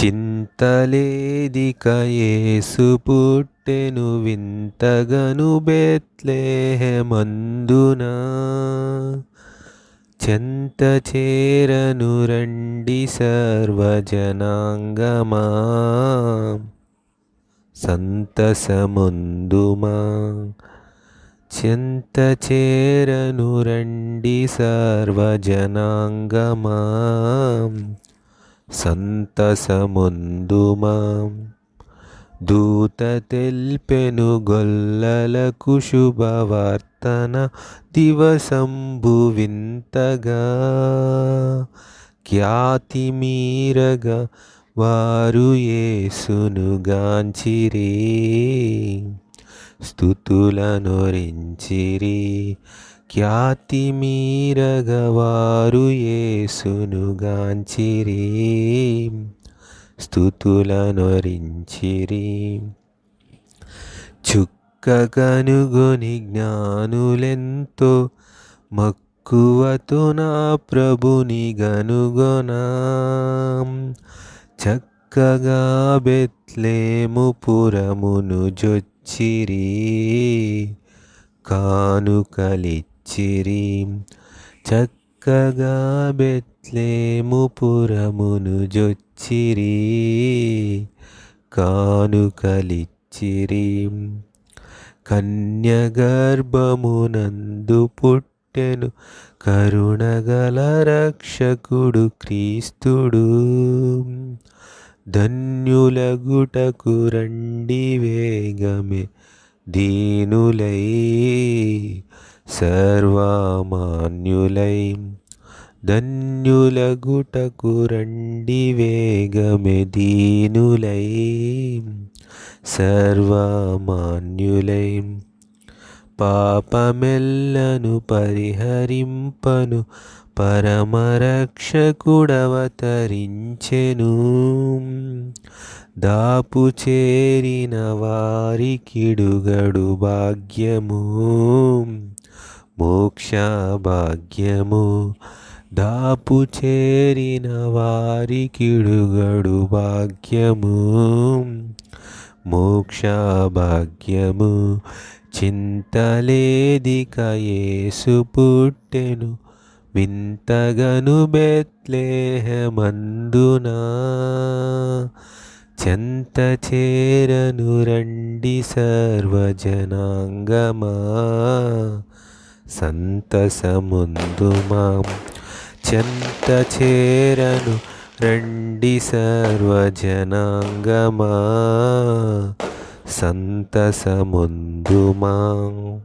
చింతలేదిక యేసు పుట్టెను వింతగను బెత్లేహమందున చెంత చేరను రండి సర్వజనాంగమా సంతసముందుమా చెంత చేరను రండి సర్వజనాంగమా సంతసముందుమా. దూత తెల్పెను గొల్లలకు శుభవార్తన దివసంభు వింతగా. ఖ్యాతి మీరగా వారు ఏసును గాంచిరి స్థుతులనొరించిరి ఖ్యాతి మీరగవారు ఏసునుగాంచిరి స్థుతులనొరించిరి. చుక్కగనుగొని జ్ఞానులెంతో మక్కువతో నా ప్రభుని గనుగొనా. చక్కగా బెత్లేము పురమును జొచ్చిరి చిరీం చక్కగా బెత్లేము పురమును జొచ్చిరి. కానుకలిచ్చిరి. కన్యగర్భమునందు పుట్టెను కరుణగల రక్షకుడు క్రీస్తుడు. ధన్యులగుటకు రండి వేగమే దీనులై. సర్వమాన్యులై ధన్యులగుటకు రండి వేగమెదీనులై సర్వమాన్యులై పాపమెల్లను పరిహరింపను పరమరక్షకుడవతరించెను. దాపు చేరిన వారికిడుగడు భాగ్యము. మోక్షభాగ్యము దాపు చేరిన వారికిడుగడు భాగ్యము. మోక్షభాగ్యము చింతలేది చింతలేదిక యేసు పుట్టెను వింతగను బెత్లేహమందునా. చెంత చేరను రండి సర్వజనాంగమా. సంతసముందు మాం చెంత చేరను రండి సర్వజనాంగమా. సంతసముందు మాం